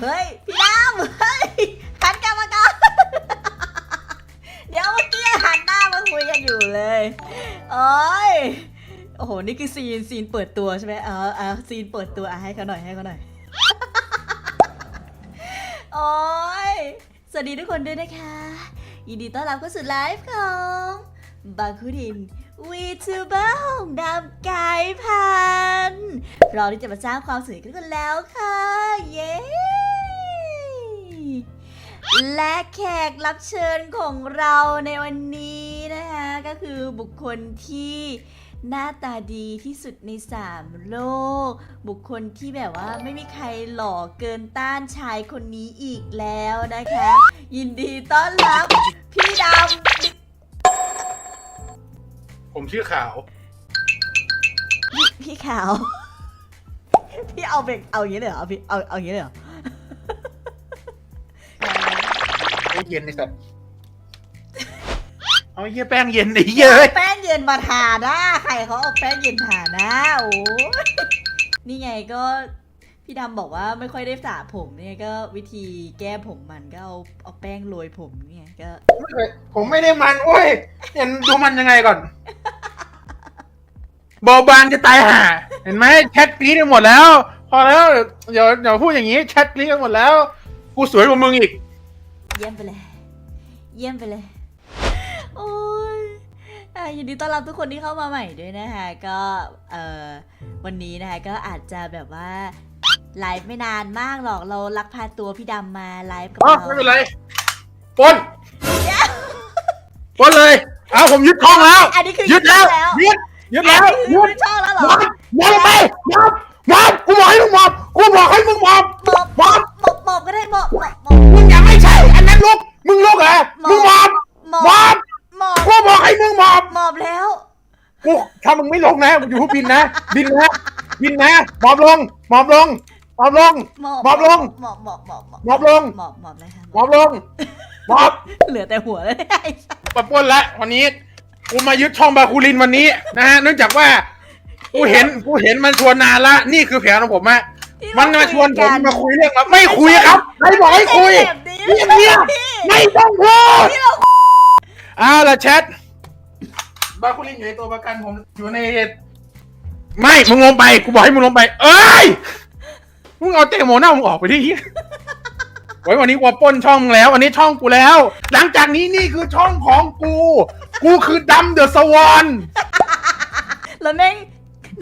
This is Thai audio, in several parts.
เฮ้ย พี่ดำเฮ้ยหันกลับมาก่อนเดี๋ยวเมื่อกี้หันหน้ามาคุยกันอยู่เลยโอ้ยโอ้โห นี่คือซีนซีนเปิดตัวใช่ไหมเออเออซีนเปิดตัวอะให้เขาหน่อยให้เขาหน่อย โอ้ย สวัสดีทุกคนด้วยนะคะ ยินดีต้อนรับเข้าสู่ไลฟ์ของบาคุดินวีทูเบอร์ของดำกายพันรอที่จะมาสร้างความสวยกันกันแล้วค่ะ เย้ และแขกรับเชิญของเราในวันนี้นะคะ ก็คือบุคคลที่หน้าตาดีที่สุดในสามโลก บุคคลที่แบบว่าไม่มีใครหล่อเกินต้านชายคนนี้อีกแล้วนะคะ ยินดีต้อนรับ พี่ดผมชื่อขาวำพี่พี่ขาว พี่เอาเป็นเอาอย่างนี้เลยเหรอพี่เอาเอาอย่างนี้เลยเหรอ เย็นไอ้สัตว์เอาไอ้เหี้ยแป้งเย็นไอ้เหี้ยเอ้ยแป้งเย็นมาทาหน้าใครเขาเอาแป้งเย็นทาหน้าโอ้ยนี่ไงก็พี่ดำบอกว่าไม่ค่อยได้สระผมเนี่ยก็วิธีแก้ผมมันก็เอาเอาแป้งโรยผมเนี่ยก็ไม่เคยผมไม่ได้มันโอ้ยเห็นดูมันยังไงก่อนเบาบางจะตายห่าเห็นไหมแชทกรี๊ดกันหมดแล้ว พอแล้วเดี๋ยวเดี๋ยวพูดอย่างนี้แชทกรี๊ดกันหมดแล้ว กูสวยกว่ามึงอีก เยี่ยมไปเลย เยี่ยมไปเลย โอ้ยอะยินดีต้อนรับทุกคนที่เข้ามาใหม่ด้วยนะคะ ก็เอ่อวันนี้นะคะก็อาจจะแบบว่าไลฟ์ไม่นานมากหรอกเราลักพาตัวพี่ดำมาไลฟ์กับอ๋อเราไม่เป็นไรปล้นปล้นเลย เอาผมยึดทองแล้ว อันนี้คือยึดแล้วแล้วยึดยึดอันแล้วนี้คือยึดไม่ชอบแล้วเหรมออบมอบไปมอบมอบกูบอกให้มึงมอบกูบอกให้มึงมอบหมอบมอบหมอบหมอบก็ได้หมอบหมอบหมอบมึงยังไม่ใช่อันนั้นลูก มึงลูกเหรอมึงมอบหมอบมอบหมอบกูบอกให้มึงมอบหมอบแล้วกูถ้ามึงไม่ลงนะมึงอยู่ผู้บินนะ บินนะบินนะมอบลงมอบลงมอบลงหมอบหมอบลงหมอบหมอบหมอบหมอบหมอบลงหมอบหมอบเลยค่ะมอบลงมอบเหลือแต่หัวเลยไอ้สัสปะปล้นละวันนี้กูมายึดช่องบาคูลินวันนี้นะฮะเนื่องจากว่ากูเห็นกูเห็นมันชวนนานละนี่คือแผนของผมอะที่มันมาชวนผมคุยกัมาคุยเรื่องครับไม่คุยครับใครบอกให้คุยแบบนี้ เงียบเงียบไม่ต้องพูดเอาละแชทบาคูลินอยู่ในตัวประกันผมอยู่ในไม่มึงลงไปกูบอกให้มึงลงไป เอ้ยมึงเอาเตะโมหน้ามึงออกไปดิไว้วันนี้กูปล้นช่องมึงแล้ววันนี้ช่องกูแล้ว หลังจากนี้นี่คือช่องของกู กูคือดำเดอะสวอนแล้วแม่ง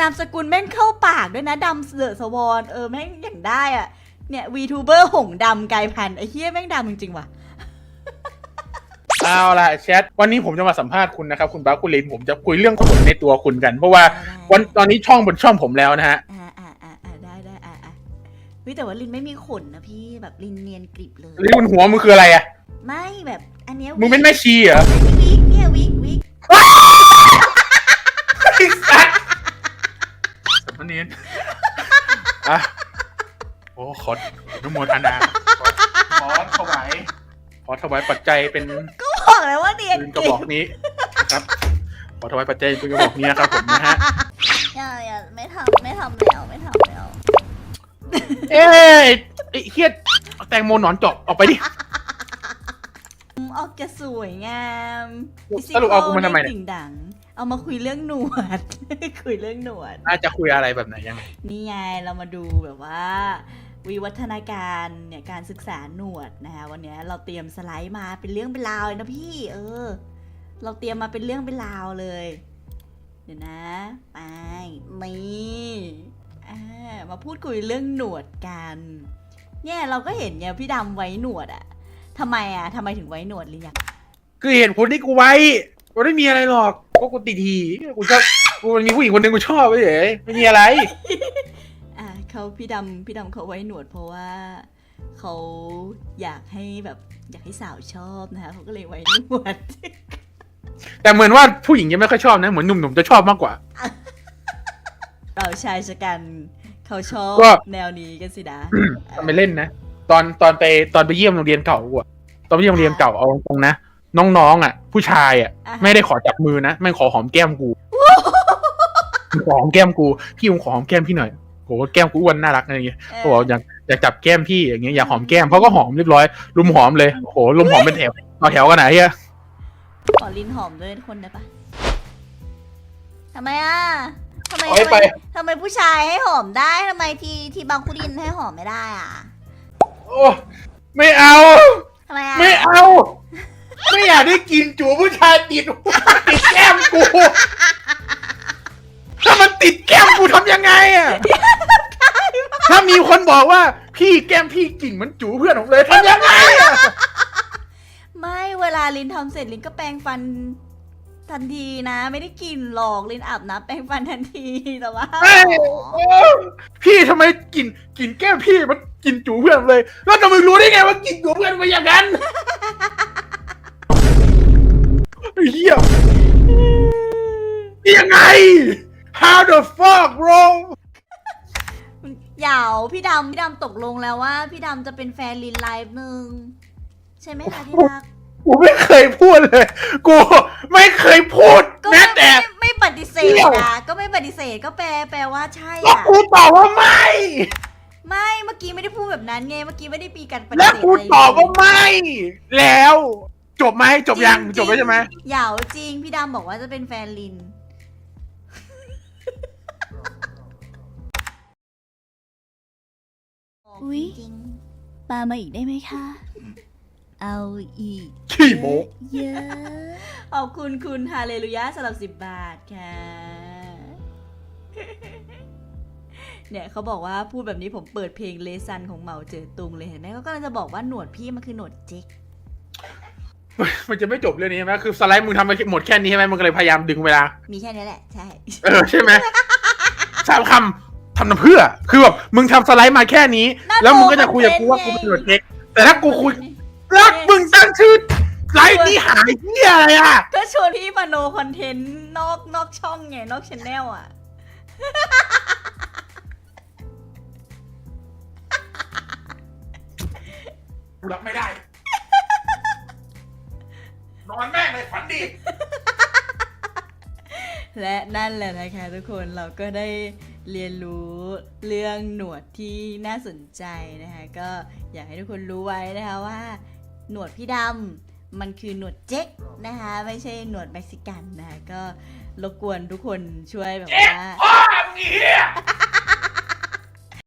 นามสกุลแม่งเข้าปากด้วยนะดำเสือสวอนเออแม่งอย่างได้อะ เนี่ยวีทูเบอร์หงดำไกลพันธุ์ไอ้เฮียแม่งดำจริงๆว่ะ เอาล่ะแชทวันนี้ผมจะมาสัมภาษณ์คุณนะครับ คุณบาคูลินผมจะคุยเรื่องขนในตัวคุณกัน เพราะว่าวันตอนนี้ช่องบนช่องผมแล้วนะฮะอ่าอ่าอ่าอ่าได้ได้อ่าอ่าเฮ้ยแต่ว่าลินไม่มีขนนะพี่แบบลินเนียนกริบเลยลิ้นบนหัวมึงคืออะไรอะไม่แบบอันเนี้ยมึงเป็นแม่ชีเหรอวิกเนี่ยวิกวิก ไอ้สัสสมณีนอะโอ้ขออนุโม ทนาขอขอถวายขอถวายปัจจัยเป็นบอกเลยว่าเนียนปืนกกระริบอกนี้ครับ ขอถวายปัจจัยปืนกระบอกนี้นะครับผมนะฮะ อย่าอย่าไม่ทำไม่ทำแล้วไม่ทำแล้ว เอ้ยไอ้เฮียเอาแตงโมหนอนเจาะออกไปดิอืมออกจะสวยงามสรุปเอากูมาทำไมเนี่ยดิ่งดัง เอามาคุยเรื่องหนวด คุยเรื่องหนวด อาจจะคุยอะไรแบบไหนยังไง นี่ไงเรามาดูแบบว่า วิวัฒนาการเนี่ยการศึกษาหนวดนะคะวันนี้เราเตรียมสไลด์มาเป็นเรื่องเป็นราวเลยนะพี่เออ เราเตรียมมาเป็นเรื่องเป็นราวเลย เดี๋ยวนะไปนี่ามาพูดคุยเรื่องหนวดกันเนี่ยเราก็เห็นเนี่ยพี่ดำไว้หนวดอะทำไมอะทำไมถึงไว้หนวดลินอยกคือเหตุผลที่กูไว้กูไม่มีอะไรหรอกก็กูติดทีกูชอบกูมันมีผู้หญิงคนหนึ่งกูชอบไปเฉยไม่มีอะไร เขาพี่ดำพี่ดำเขาไว้หนวดเพราะว่าเขาอยากให้แบบอยากให้สาวชอบนะคะเขาก็เลยไว้หนวด แต่เหมือนว่าผู้หญิงยังไม่ค่อยชอบนะ เหมือนหนุ่มๆจะชอบมากกว่า เราชายชะกันเขาชอบก็ แนวนี้กันสินะทำไปเล่นนะ ตอนตอนไปตอนไปเยี่ยมโรงเรียนเก่ากูอะตอนไปเยี่ยมโรงเรียนเก่าเอาตรงๆนะน้องๆอะ ผู้ชายอะ อ่าฮะไม่ได้ขอจับมือนะแม่งขอหอมแก้มกู ขอหอมแก้มกู พี่ผมขอหอมแก้มพี่หน่อย โหแก้มกูอ้วนน่ารักอะไรอย่างเงี้ยเออเขาบอกอยากอยากจับแก้มพี่อย่างเงี้ยอยากหอมแก้มเขาก็หอมเรียบร้อยลุมหอมเลยโอ้โหลุมหอมเป็นแถวต่อแถวกันไหนเฮียขอลิ้นหอมด้วยคนได้ปะทำไมอะทำไมเอาให้ทำไปไมทำไมผู้ชายให้หอมได้ทำไมทีทีบางคุรินให้หอมไม่ได้อะโอ้ไม่เอาทำไมอะไม่เอา ไม่อยากได้กินจูผู้ชายติดติดแก้มกูถ้ามันติดแก้มกูทำยังไงอะ ถ้ามีคนบอกว่าพี่แก้มพี่กลิ่นเหมือนจูเพื่อนผมเลยทำยังไงอะไม่เวลาลินทำเสร็จลินก็แปรงฟันทันทีนะ ไม่ได้กลินหรอกลินอาบน้ำแปรงฟันทันทีแต่ว่าเอ้ยโอ้พี่ทำไมกลิ่นกลิ่นแก้มพี่มันกลิ่นจูเพื่อนผมเลย แล้วทำไมรู้ได้ไงว่ากลิ่นจูเพื่อนมันอย่างนั้นไอ้เฮียยังไง how the fuck bro เหยาวพี่ดำพี่ดำตกลงแล้วว่า พี่ดำจะเป็นแฟนลินไลฟ์หนึ่งใช่ไหมคะที่รักกูไม่เคยพูดเลย กูไม่เคยพูดก็แม้ไม่แต่ ไม่ไม่ปฏิเสธเดี๋ยว นะก็ไม่ปฏิเสธก็แปลแปลว่าใช่แล้วอะกูตอบว่าไม่ ไม่เมื่อกี้ไม่ได้พูดแบบนั้นไงเมื่อกี้ไม่ได้มีการปฏิแล้วเสธกูอะไรตอบว่าเลยไม่ แล้ว จบไหมจบยังริจบแล้วใช่ไหมเหยาวจริงพี่ดำบอกว่าจะเป็นแฟนลิน อุ๊ย จริงปามาอีกได้ไหมคะ เอาอีกขี้โมกเยอะขอบคุณคุณฮาเลลูยาสำหรับสิบบาทค่ะ เนี่ยเขาบอกว่าพูดแบบนี้ผมเปิดเพลงเลซันของเหมาเจอตุงเลยเห็นไหมเขากำลังจะบอกว่าหนวดพี่มันคือหนวดเจ๊กมันจะไม่จบเรื่องนี้ใช่ไหมคือสไลด์มึงทำไปหมดแค่นี้ใช่ไหมมึงก็เลยพยายามดึงเวลา มีแค่นี้แหละ ใช่ เออใช่ไหมสามคำ ทำน้ำเพื่อ คือแบบมึงทำสไลด์มาแค่นี้น่าแล้วมึงก็จะโตคุยกับกูว่าคกูอนเป็นเทนต์หนวดเทคแต่ถ้ากูคุยรักมึงตั้งชื่อไลฟ์นี้หายเหี้ยอะไรอะ ก็ชวนพี่มาโนคอนเทนต์นอกนอกช่องไงนอกชแนลอะ กูรับไม่ได้ นอนแม่งเลยฝันดี และนั่นแหละนะคะทุกคนเราก็ได้ เรียนรู้เรื่องหนวดที่น่าสนใจนะคะก็อยากให้ทุกคนรู้ไว้นะคะว่าหนวดพี่ดำมันคือหนวดเจ๊กนะคะไม่ใช่หนวดเม็กซิกันนะคะก็รบกวนทุกคนช่วยแบบว่า พ่อมึงเหี้ย